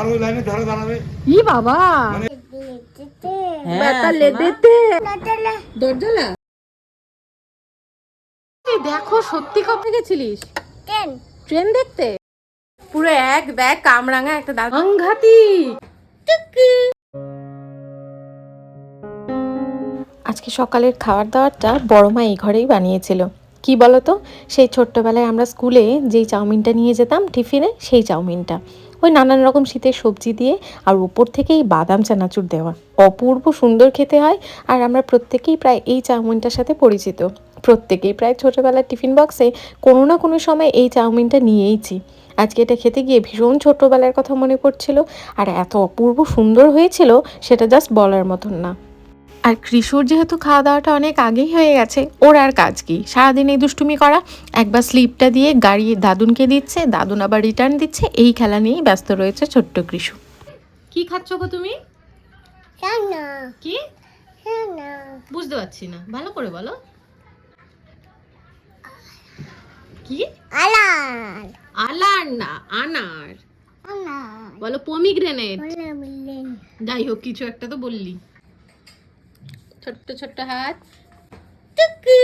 আর ওই লাইনে ধারে দাঁড়াবে। ই বাবা। মানে দরজালা দেখো সত্যি কবে গেছিলিস? ট্রেন। দেখতে? পুরো এক ব্যাগ কামরাঙা একটা দাগ আংঘাতি। আজকে সকালের খাবার দাবারটা বড় মা এই ঘরেই বানিয়েছিল। কি বলতো? সেই ছোট্টবেলায় আমরা স্কুলে যেই চাউমিনটা নিয়ে যেতাম টিফিনে সেই চাউমিনটা। ওই নানান রকম শীতের সবজি দিয়ে আর উপর থেকে এই বাদাম, চানাচুর দেওয়া। অপূর্ব সুন্দর খেতে হয় আর আমরা প্রত্যেকেই প্রায় এই চাউমিনটার সাথে পরিচিত। প্রত্যেকেই প্রায় ছোটোবেলার টিফিন বক্সে কোনো না কোনো সময় এই চাউমিনটা নিয়েইছি। আজকে এটা খেতে গিয়ে ভীষণ ছোটোবেলার কথা মনে পড়ছিল আর এত অপূর্ব সুন্দর হয়েছিল সেটা জাস্ট বলার মতন না। আর কৃষুর যেহেতু খাওয়া দাওয়াটা অনেক আগেই হয়ে গেছে ওর আর কাজ কি? সারাদিন এই দুষ্টুমি করা একবার স্লিপটা দিয়ে গাড়ি দাদুনকে দিচ্ছে দাদুন আবার রিটার্ন দিচ্ছে এই খেলা নিয়েই ব্যস্ত রয়েছে ছোট্ট কৃষু। কি খাচ্ছ গো তুমি? কি? বুঝতে পারছি না ভালো করে বলো। কি? আলার না আনার। বলো পমিগ্রেনেট যাই হোক কিছু একটা তো বললি। ছোট্ট ছোট্ট হাত। টুকু।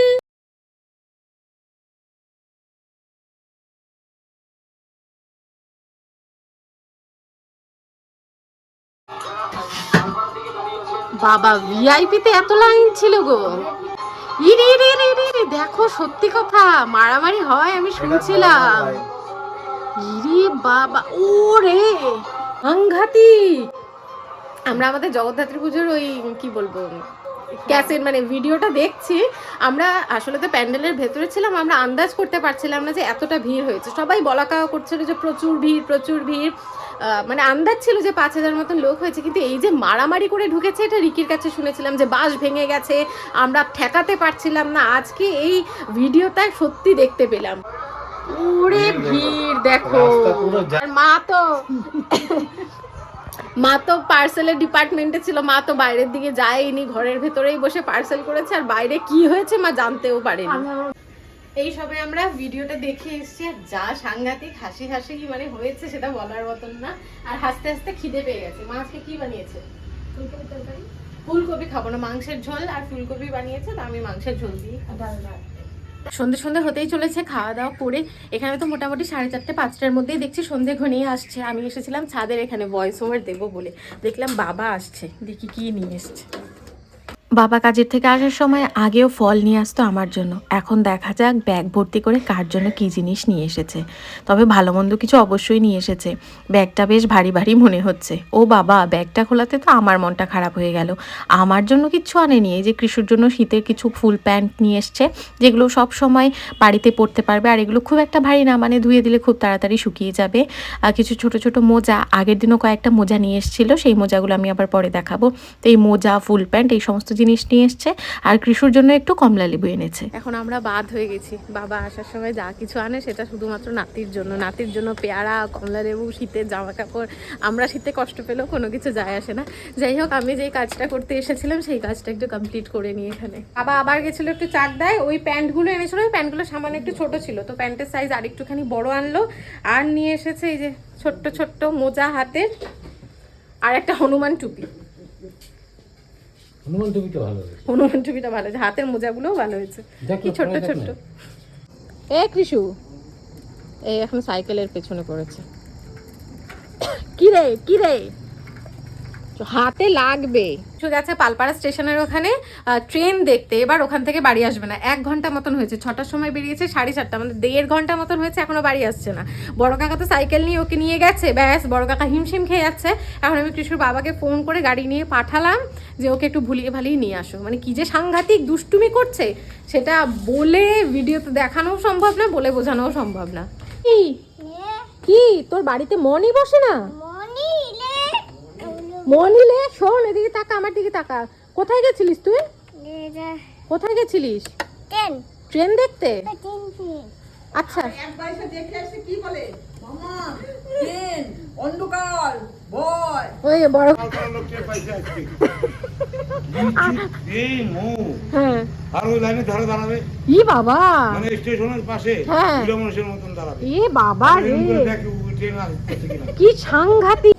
বাবা ভিআইপি তে এত লাইন ছিল গো। ইরে ইরে ইরে ইরে ইরে, দেখো সত্যি কথা মারামারি হয় আমি শুনছিলাম। ইরে বাবা ও রে আংঘাতি। আমরা আমাদের জগদ্ধাত্রী পুজোর ওই কি বলব ক্যাসেট মানে ভিডিওটা দেখছি আমরা আসলে তো প্যান্ডেলের ভেতরে ছিলাম আমরা আন্দাজ করতে পারছিলাম না যে এতটা ভিড় হয়েছে। সবাই বলা কাওয়া করছিল যে প্রচুর ভিড় প্রচুর ভিড়। মানে আন্দাজ ছিল যে পাঁচ হাজার মতন লোক হয়েছে কিন্তু এই যে মারামারি করে ঢুকেছে এটা রিকির কাছে শুনেছিলাম যে বাস ভেঙে গেছে আমরা ঠেকাতে পারছিলাম না। আজকে এই ভিডিওটা সত্যি দেখতে পেলাম। ওরে ভিড় দেখো। পুরো মা তো মা তো পার্সেলের ডিপার্টমেন্টে ছিল মা তো বাইরের দিকে যায়নি ঘরের ভেতরেই বসে পার্সেল করেছে আর বাইরে কি হয়েছে মা জানতেও পারেনি। এই সবে আমরা ভিডিওটা দেখে এসেছি আর যা সাংঘাতিক হাসি হাসি কি মানে হয়েছে সেটা বলার মতন না আর হাসতে হাসতে খিদে পেয়ে গেছে। মা আজকে কি বানিয়েছে? ফুলকপি খাব না মাংসের ঝোল আর ফুলকপি বানিয়েছে তো আমি মাংসের ঝোল দিই। সন্ধে সন্ধে হতেই চলেছে, খাওয়া দাওয়া করে এখানে তো মোটামুটি সাড়ে চারটে, পাঁচটার মধ্যেই দেখছি সন্ধে ঘনিয়ে আসছে। আমি এসেছিলাম ছাদের এখানে ভয়েস ওভার দেবো বলে। দেখলাম বাবা আসছে, দেখি কি নিয়ে এসছে। বাবা কাজের থেকে আসার সময় আগেও ফল নিয়ে আসতো আমার জন্য। এখন দেখা যাক ব্যাগ ভর্তি করে কার জন্য কী জিনিস নিয়ে এসেছে। তবে ভালো মন্দ কিছু অবশ্যই নিয়ে এসেছে। ব্যাগটা বেশ ভারী ভারী মনে হচ্ছে। ও বাবা, ব্যাগটা খোলাতে তো আমার মনটা খারাপ হয়ে গেল। আমার জন্য কিচ্ছু আনেনি। এই যে কৃষুর জন্য শীতের কিছু ফুল প্যান্ট নিয়ে এসছে, যেগুলো সব সময় বাড়িতে পরতে পারবে। আর এগুলো খুব একটা ভারী না মানে ধুয়ে দিলে খুব তাড়াতাড়ি শুকিয়ে যাবে। আর কিছু ছোট ছোট মোজা, আগের দিনও কয়েকটা মোজা নিয়ে এসেছিল। সেই মোজাগুলো আমি আবার পরে দেখাবো। তো এই মোজা, ফুল প্যান্ট, এই সমস্ত জিনিস নিয়ে এসছে, আর কৃষুর জন্য একটু কমলা লেবু এনেছে। এখন আমরা বাদ হয়ে গেছি। বাবা আসার সময় যা কিছু আনে, সেটা শুধুমাত্র নাতির জন্য। নাতির জন্য পেয়ারা, কমলা লেবু, শীতের জামা কাপড় আমরা শীতে কষ্ট পেলেও কোনো কিছু যায় আসে না। যাই হোক, আমি যেই কাজটা করতে এসেছিলাম, সেই কাজটা একটু কমপ্লিট করে নিই এখানে। বাবা আবার গেছিল একটু চাক দেয়। ওই প্যান্টগুলো এনেছিল। ওই প্যান্টগুলো সামান্য একটু ছোট ছিল। তো প্যান্টের সাইজ আর একটুখানি বড় আনলো। আর নিয়ে এসেছে এই যে ছোট্ট ছোট্ট মোজা হাতের, আর একটা হনুমান টুপি। হনুমান টুপিটা ভালো হয়েছে। হনুমান টুপিটা ভালো হয়েছে। হাতের মোজাগুলোও ভালো হয়েছে। কি ছোট্ট ছোট্ট। এ কৃষু। এই এখন সাইকেলের পেছনে পড়েছে। কি রে কি রে? হাতে লাগবে। কিছু গেছে পালপাড়া স্টেশনের ওখানে ট্রেন দেখতে। এবার ওখান থেকে বাড়ি আসবে না। এক ঘণ্টা মতন হয়েছে। ছটার সময় বেরিয়েছে সাড়ে চারটা মানে দেড় ঘণ্টা মতন হয়েছে এখনও বাড়ি আসছে না। বড় কাকা তো সাইকেল নিয়ে ওকে নিয়ে গেছে। ব্যাস বড় কাকা হিমশিম খেয়ে যাচ্ছে। এখন আমি কৃষ্ণর বাবাকে ফোন করে গাড়ি নিয়ে পাঠালাম যে ওকে একটু ভুলিয়ে ভালিয়ে নিয়ে আসো। মানে কি যে সাংঘাতিক দুষ্টুমি করছে সেটা বলে ভিডিওতে দেখানোও সম্ভব না বলে বোঝানোও সম্ভব না। কি? কি? তোর বাড়িতে মনই বসে না? মনিলে শোন এদিকে তাকা আমার দিকে তাকা। কোথায় গেছিলিস তুই? কোথায় গেছিলিস? ট্রেন। ট্রেন দেখতে? আচ্ছা। ওই বড়। হ্যাঁ। আর ওই লাইনে ধারে দাঁড়াবে। ই বাবা। মানে স্টেশনের পাশে হ্যাঁ। মানুষের মতন দাঁড়াবে। এ বাবা রে। কি সাংঘাতিক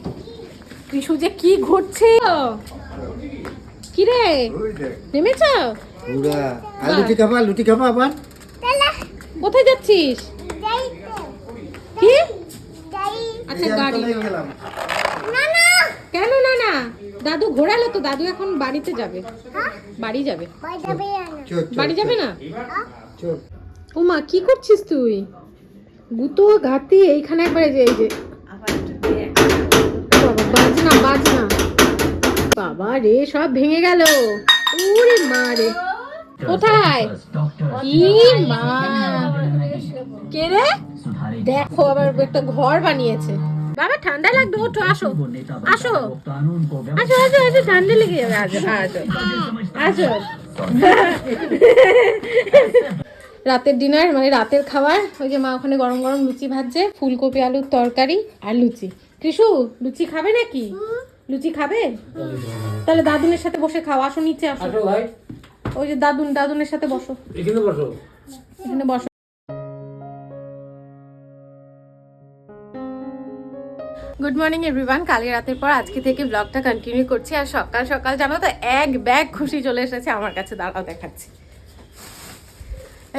কৃষু যে কি ঘুরছে কি রে নেমেছ আর লুচি খাবা? লুচি খাবা আবার? কোথায় যাচ্ছিস? কি? আচ্ছা গাড়ি। কেন না না দাদু ঘোরালো তো দাদু এখন বাড়িতে যাবে। বাড়ি যাবে। বাড়ি যাবে না? ওমা কি করছিস তুই? গুতো ঘাতি এইখানে একবার যে এই যে। বাবা রে সব ভেঙে গেল। ওরে মা রে। কোথায়? কি মা। কে রে? দেখো আবার একটা ঘর বানিয়েছে। বাবা ঠান্ডা লাগবে ওঠো আসো। আসো। আসো আসো আসো ঠান্ডা লেগে যাবে। আসো আসো। আসো। রাতের ডিনার মানে রাতের খাবার। ওই যে মা ওখানে গরম গরম লুচি ভাজছে ফুলকপি আলুর তরকারি আর লুচি। কৃষু লুচি খাবে নাকি? লুচি খাবে? তাহলে দাদুনের সাথে বসে খাও আসো নিচে আসো। ভাই। ওই যে দাদুন দাদুনের সাথে বসো। এখানে বসো। এখানে বসো। গুড মর্নিং এভরিওয়ান কালকে রাতের পর আজকে থেকে ব্লগটা কন্টিনিউ করছি। আর সকাল সকাল জানো তো এক ব্যাগ খুশি চলে এসেছে। আমার কাছে দাঁড়াও দেখাচ্ছি।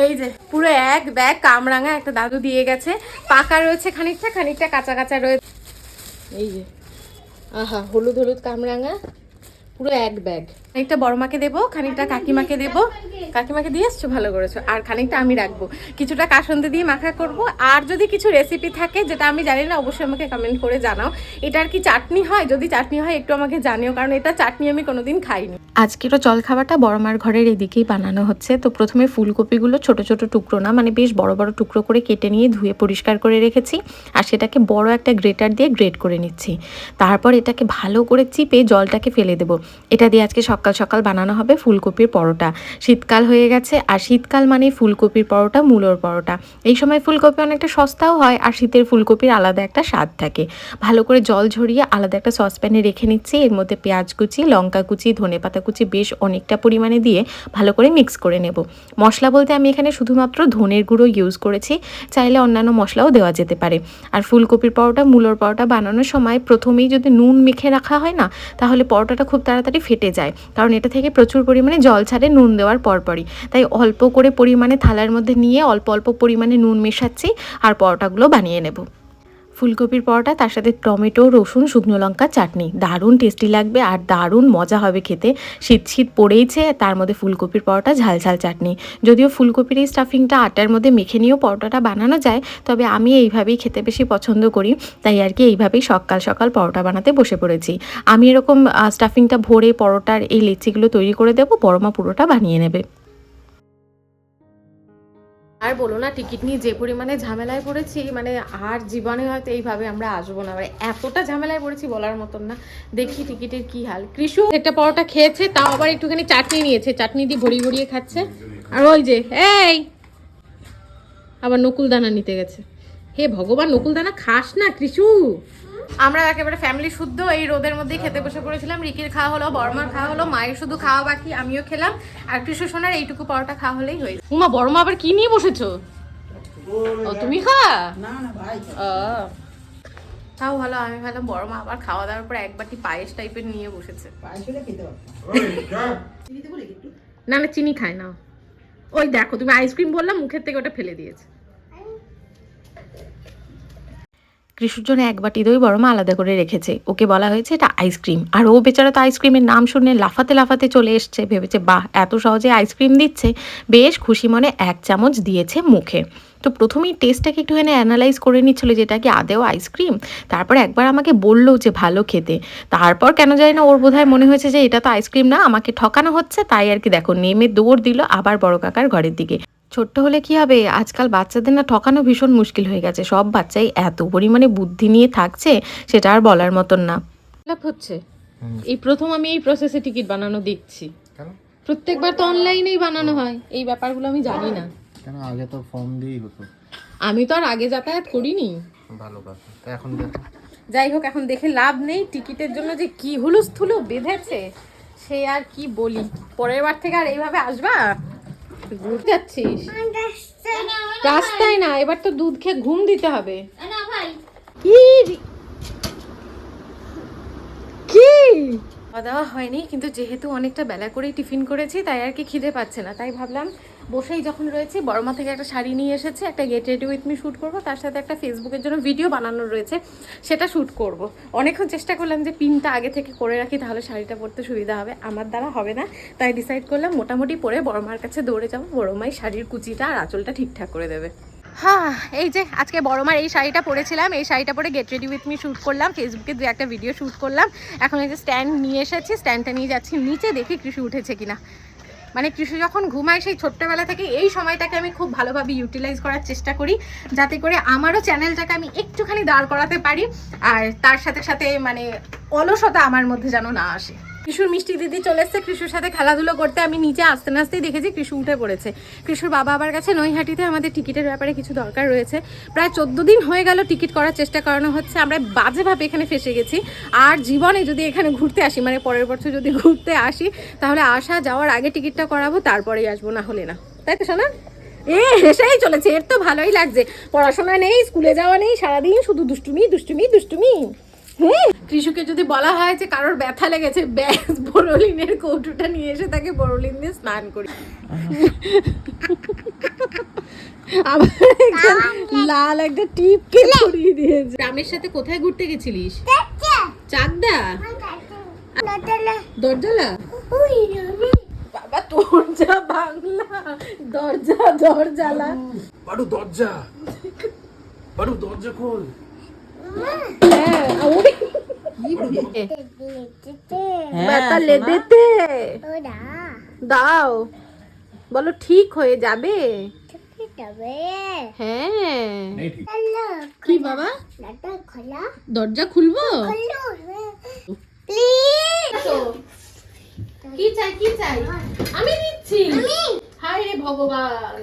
এই যে পুরো এক ব্যাগ কামরাঙা একটা দাদু দিয়ে গেছে। পাকা রয়েছে খানিকটা খানিকটা কাঁচা কাঁচা রয়েছে এই যে আহা হলুদ হলুদ কামরাঙা পুরো এক ব্যাগ খানিকটা বড়মাকে দেবো, খানিকটা কাকিমাকে দেবো। কাকিমাকে দিয়ে এসছো, ভালো করেছ। আর খানিকটা আমি রাখব। কিছুটা কাসন্দি দিয়ে মাখা করব। আর যদি কিছু রেসিপি থাকে, যেটা আমি জানি না, অবশ্যই আমাকে কমেন্ট করে জানাও। এটার কি চাটনি হয়? যদি চাটনি হয়, একটু আমাকে জানিও, কারণ এটা চাটনি আমি কোনোদিন খাইনি। আজকেরও জলখাবারটা বড়মার ঘরের এদিকেই বানানো হচ্ছে। তো প্রথমে ফুলকপিগুলো ছোট ছোট টুকরো না মানে বেশ বড় বড় টুকরো করে কেটে নিয়ে ধুয়ে পরিষ্কার করে রেখেছি। আর সেটাকে বড় একটা গ্রেটার দিয়ে গ্রেট করে নিচ্ছি। তারপর এটাকে ভালো করে চিপে জলটাকে ফেলে দেবো। এটা দিয়ে আজকে সকাল সকাল বানানো হবে ফুলকপির পরোটা। শীতকাল হয়ে গেছে, আর শীতকাল মানে ফুলকপির পরোটা, মূলোর পরোটা। এই সময় ফুলকপি অনেকটা সস্তাও হয়, আর শীতের ফুলকপির আলাদা একটা স্বাদ থাকে। ভালো করে জল ঝরিয়ে আলাদা একটা সসপ্যানে রেখে নিচ্ছি। এর মধ্যে পেঁয়াজ কুচি, লঙ্কা কুচি ধনেপাতা কুচি বেশ অনেকটা পরিমাণে দিয়ে ভালো করে মিক্স করে নেব। মশলা বলতে আমি এখানে শুধুমাত্র ধনের গুঁড়ো ইউজ করেছি, চাইলে অন্যান্য মশলাও দেওয়া যেতে পারে। আর ফুলকপির পরোটা, মূলোর পরোটা বানানোর সময় প্রথমেই যদি নুন মেখে রাখা হয় না, তাহলে পরোটাটা খুব তাড়াতাড়ি ফেটে যায়। কারণ এটা থেকে প্রচুর পরিমাণে জল ছাড়ে নুন দেওয়ার পরপরই। তাই অল্প করে পরিমাণে থালার মধ্যে নিয়ে অল্প অল্প পরিমাণে নুন মেশাচ্ছি আর পরোটাগুলো বানিয়ে নেব। ফুলকপির পরোটা, তার সাথে টমেটো, রসুন, শুকনো লঙ্কা, চাটনি। দারুণ টেস্টি লাগবে আর দারুণ মজা হবে খেতে। শীত শীত পড়েইছে, তার মধ্যে ফুলকপির পরোটা, ঝাল ঝাল চাটনি। যদিও ফুলকপির এই স্টাফিংটা আটার মধ্যে মেখে নিয়েও পরোটাটা বানানো যায়, তবে আমি এইভাবেই খেতে বেশি পছন্দ করি। তাই আর কি এইভাবেই সকাল সকাল পরোটা বানাতে বসে পড়েছি। আমি এরকম স্টাফিংটা ভরে পরোটার এই লেচিগুলো তৈরি করে দেবো বড়মা পুরোটা বানিয়ে নেবে। আর বলো না, টিকিট নিয়ে যে পরিমাণে ঝামেলায় পড়েছি মানে আর জীবনে হয়তো এইভাবে আমরা আসব না। মানে এতটা ঝামেলায় পড়েছি বলার মতন না। দেখি টিকিটের কি হাল। কৃষু একটা পরোটা খেয়েছে, তাও আবার একটুখানি চাটনি নিয়েছে। চাটনি দিয়ে ভরিয়ে ভরিয়ে খাচ্ছে। আর ওই যে, এই! আবার নকুল দানা নিতে গেছে। হে ভগবান নকুল দানা খাস না, কৃষু! আমরা একেবারে ফ্যামিলি শুদ্ধ এই রোদের মধ্যেই খেতে বসে পড়েছিলাম। রিকির খাওয়া হলো বর্মার খাওয়া হলো মায়ের শুধু খাওয়া বাকি আমিও খেলাম। আর কৃষ্ণ সোনার এইটুকু পরোটা খাওয়া হলেই হয়েছে উমা বর্মা আবার কি নিয়ে বসেছো? ও তুমি খা? না না ভাই তাও ভালো আমি ভাবলাম বড় মা আবার খাওয়া দাওয়ার পর এক বাটি পায়েস টাইপের নিয়ে বসেছে। না না চিনি খায় না। ওই দেখো তুমি আইসক্রিম বললাম মুখের থেকে ওটা ফেলে দিয়েছে। কৃষুর জন্য এক বাটি দই বড় মা আলাদা করে রেখেছে। ওকে বলা হয়েছে, এটা আইসক্রিম আর ও বেচারা তো আইসক্রিমের নাম শুনে লাফাতে লাফাতে চলে এসছে। ভেবেছে, বাহ, এত সহজে আইসক্রিম দিচ্ছে। বেশ খুশি মনে এক চামচ দিয়েছে মুখে। তো প্রথমেই টেস্টটাকে একটু একটুখানি অ্যানালাইজ করে নিচ্ছিল যে এটা কি আদেও আইসক্রিম তারপর একবার আমাকে বলল যে ভালো খেতে। তারপর কেন জানি না ওর বোধহয় মনে হয়েছে যে এটা তো আইসক্রিম না, আমাকে ঠকানো হচ্ছে। তাই আর কি দেখো, নেমে দৌড় দিল আবার বড় কাকার ঘরের দিকে। ছোট্ট হলে কি হবে? আজকাল বাচ্চাদের না ঠকানো ভীষণ মুশকিল হয়ে গেছে। সব বাচ্চাই এত পরিমাণে বুদ্ধি নিয়ে থাকছে সেটা আর বলার মতন না। হচ্ছে। এই প্রথম আমি এই প্রসেসে টিকিট বানানো দেখছি। প্রত্যেকবার তো অনলাইনেই বানানো হয়। এই ব্যাপারগুলো আমি জানি না। কেন? আগে তো ফর্ম দিয়েই হতো। আমি তো আর আগে যাতায়াত করিনি। ভালো কথা। তা এখন দেখো। যাই হোক এখন দেখে লাভ নেই। টিকিটের জন্য যে কি হুলুস্থুলু বেঁধেছে সে আর কি বলি। পরের বার থেকে আর এইভাবে আসবা? ঘুরতে যাচ্ছিস রাস্তায় না এবার তো দুধ খেয়ে ঘুম দিতে হবে। কি? রি- খাওয়া দাওয়া হয়নি, কিন্তু যেহেতু অনেকটা বেলা করেই টিফিন করেছি, তাই আর কি খিদে পাচ্ছে না। তাই ভাবলাম, বসেই যখন রয়েছি, বড়মা থেকে একটা শাড়ি নিয়ে এসেছে, একটা get ready with me shoot করব। তার সাথে একটা ফেসবুকের জন্য ভিডিও বানানো রয়েছে, সেটা শ্যুট করব। অনেকক্ষণ চেষ্টা করলাম যে পিনটা আগে থেকে করে রাখি, তাহলে শাড়িটা পরতে সুবিধা হবে। আমার দ্বারা হবে না, তাই ডিসাইড করলাম, মোটামুটি পরে বড়মার কাছে দৌড়ে যাব। বড়মাই শাড়ির কুচিটা আর আঁচলটা ঠিকঠাক করে দেবে। হ্যাঁ এই যে আজকে বড় মার এই শাড়িটা পরেছিলাম, এই শাড়িটা পরে get ready with me shoot করলাম ফেসবুকে দু একটা ভিডিও শ্যুট করলাম। এখন এই যে স্ট্যান্ড নিয়ে এসেছি স্ট্যান্ডটা নিয়ে যাচ্ছি, নিচে দেখি কৃষি উঠেছে কিনা। মানে কৃষি যখন ঘুমায়, সেই ছোট্টবেলা থেকে এই সময়টাকে আমি খুব ভালোভাবে ইউটিলাইজ করার চেষ্টা করি, যাতে করে আমারও চ্যানেলটাকে আমি একটুখানি দাঁড় করাতে পারি, আর তার সাথে সাথে মানে অলসতা আমার মধ্যে যেন না আসে। কৃষুর মিষ্টি দিদি চলে এসছে। কৃষুর সাথে খেলাধুলো করতে আমি নিচে আসতে না আসতেই দেখেছি কৃষু উঠে পড়েছে। কৃষুর বাবা আবার কাছে নৈহাটিতে। আমাদের টিকিটের ব্যাপারে কিছু দরকার রয়েছে। প্রায় চোদ্দ দিন হয়ে গেল টিকিট করার চেষ্টা করানো হচ্ছে। আমরা বাজেভাবে এখানে ফেসে গেছি। আর জীবনে যদি এখানে ঘুরতে আসি মানে পরের বছর যদি ঘুরতে আসি, তাহলে আসা যাওয়ার আগে টিকিটটা করাবো, তারপরেই আসব, না হলে না। তাই তো শোনা এ, হেসেই চলেছে। এর তো ভালোই লাগছে। পড়াশোনা নেই, স্কুলে যাওয়া নেই, সারাদিন শুধু দুষ্টুমি দুষ্টুমি দুষ্টুমি। হ্যাঁ কৃষুকে যদি বলা হয় যে কারোর ব্যথা লেগেছে ব্যাস বড়লিনের কৌটোটা নিয়ে এসে তাকে বড়লিন দিয়ে স্নান করি। আবার একটা লাল একটা টিপকে পরিয়ে দিয়েছে। গ্রামের সাথে কোথায় ঘুরতে গেছিলিস? চাকদা দরজালা। বাবা তোর যা বাংলা। দরজা দরজালা। বাড়ু দরজা। বাড়ু দরজা খোল। হ্যাঁ ব্যথা লেদেতে দাও। বলো ঠিক হয়ে যাবে। হ্যাঁ কি বাবা? দরজা খুলবো? কি চাই কি চাই? আমি দিচ্ছি হায় রে ভগবান।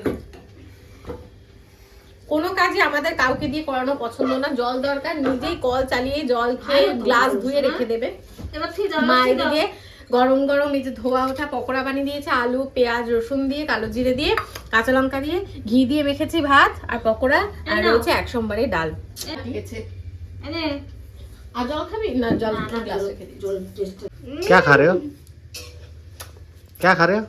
কোনো কাজে আমাদের কাউকে দিয়ে করানো পছন্দ না জল দরকার নিজেই কল চালিয়ে জল খেয়ে গ্লাস ধুয়ে রেখে দেবে মা এদিকে গরম গরম এই যে ধোয়া ওঠা পকোড়া বানিয়ে দিয়েছে আলু পেঁয়াজ রসুন দিয়ে কালো জিরে দিয়ে কাঁচা লঙ্কা দিয়ে ঘি দিয়ে মেখেছি ভাত আর পকোড়া আর রয়েছে এক সোমবারের ডাল ঠিক আছে আর জল খাবি না জল গ্লাস রেখে দিই क्या खा रहे हो क्या खा रहे हो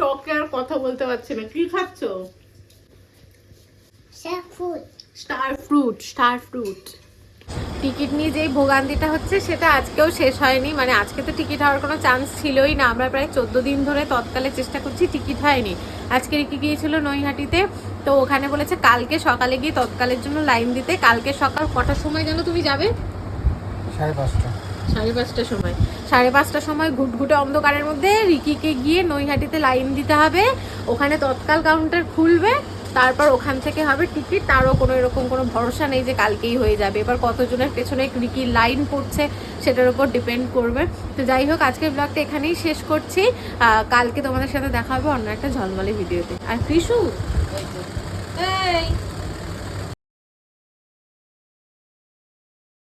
টকে আর কথা বলতে পারছি না। কি খাচ্ছ? Star fruit star fruit ticket নিয়ে যেই ভোগান্তিটা হচ্ছে সেটা আজকেও শেষ হয়নি। মানে আজকে তো টিকিট হওয়ার কোনো চান্স ছিলই না। আমরা প্রায় চোদ্দ দিন ধরে তৎকালে চেষ্টা করছি টিকিট হয়নি। আজকে রেখে গিয়েছিল নৈহাটিতে? তো ওখানে বলেছে কালকে সকালে গিয়ে তৎকালের জন্য লাইন দিতে। কালকে সকাল কটার সময় যেন তুমি যাবে? সাড়ে পাঁচটা। সাড়ে পাঁচটার সময়। সাড়ে পাঁচটার সময় ঘুটঘুটে অন্ধকারের মধ্যে রিকিকে গিয়ে নৈহাটিতে লাইন দিতে হবে। ওখানে তৎকাল কাউন্টার খুলবে। তারপর ওখান থেকে হবে টিকিট। তারও কোনো এরকম কোনো ভরসা নেই যে কালকেই হয়ে যাবে। এবার কতজনের পেছনে রিকির লাইন পড়ছে সেটার উপর ডিপেন্ড করবে। তো যাই হোক আজকের ব্লগটা এখানেই শেষ করছি। কালকে তোমাদের সাথে দেখা হবে অন্য একটা ঝলমলে ভিডিওতে। আর কৃষু? এই।